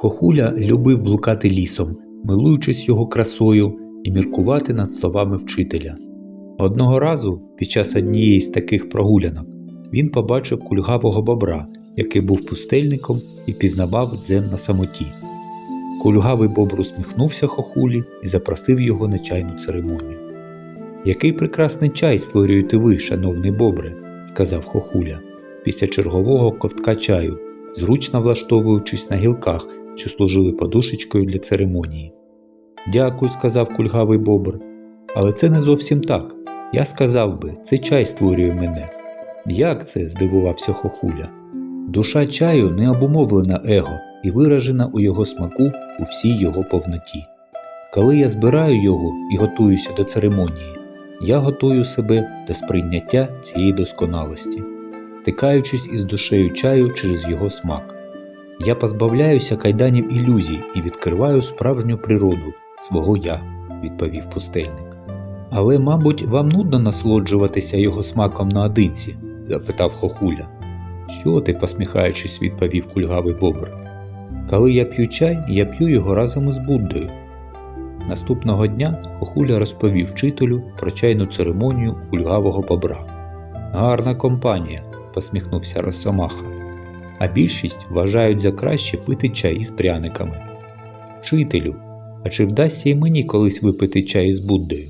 Хохуля любив блукати лісом, милуючись його красою і міркувати над словами вчителя. Одного разу, під час однієї з таких прогулянок, він побачив кульгавого бобра, який був пустельником і пізнавав дзен на самоті. Кульгавий бобр усміхнувся хохулі і запросив його на чайну церемонію. Який прекрасний чай створюєте ви, шановний бобре, сказав хохуля, після чергового ковтка чаю, зручно влаштовуючись на гілках, що служили подушечкою для церемонії. Дякую, сказав кульгавий бобр. Але це не зовсім так. Я сказав би, це чай створює мене. Як це? здивувався хохуля. Душа чаю не обумовлена его і виражена у його смаку у всій його повноті. Коли я збираю його і готуюся до церемонії, я готую себе до сприйняття цієї досконалості, тикаючись із душею чаю через його смак. Я позбавляюся кайданів ілюзій і відкриваю справжню природу свого я, відповів пустельник. Але, мабуть, вам нудно насолоджуватися його смаком наодинці? запитав хохуля. Що ти, посміхаючись, відповів кульгавий бобр. Коли я п'ю чай, я п'ю його разом із Буддою. Наступного дня Хохуля розповів вчителю про чайну церемонію кульгавого бобра. Гарна компанія, посміхнувся Росомаха. А більшість вважають за краще пити чай із пряниками. Вчителю, а чи вдасться й мені колись випити чай із Буддою?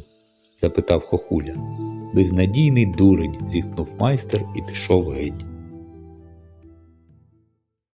запитав Хохуля. Безнадійний дурень, зітхнув майстер і пішов геть.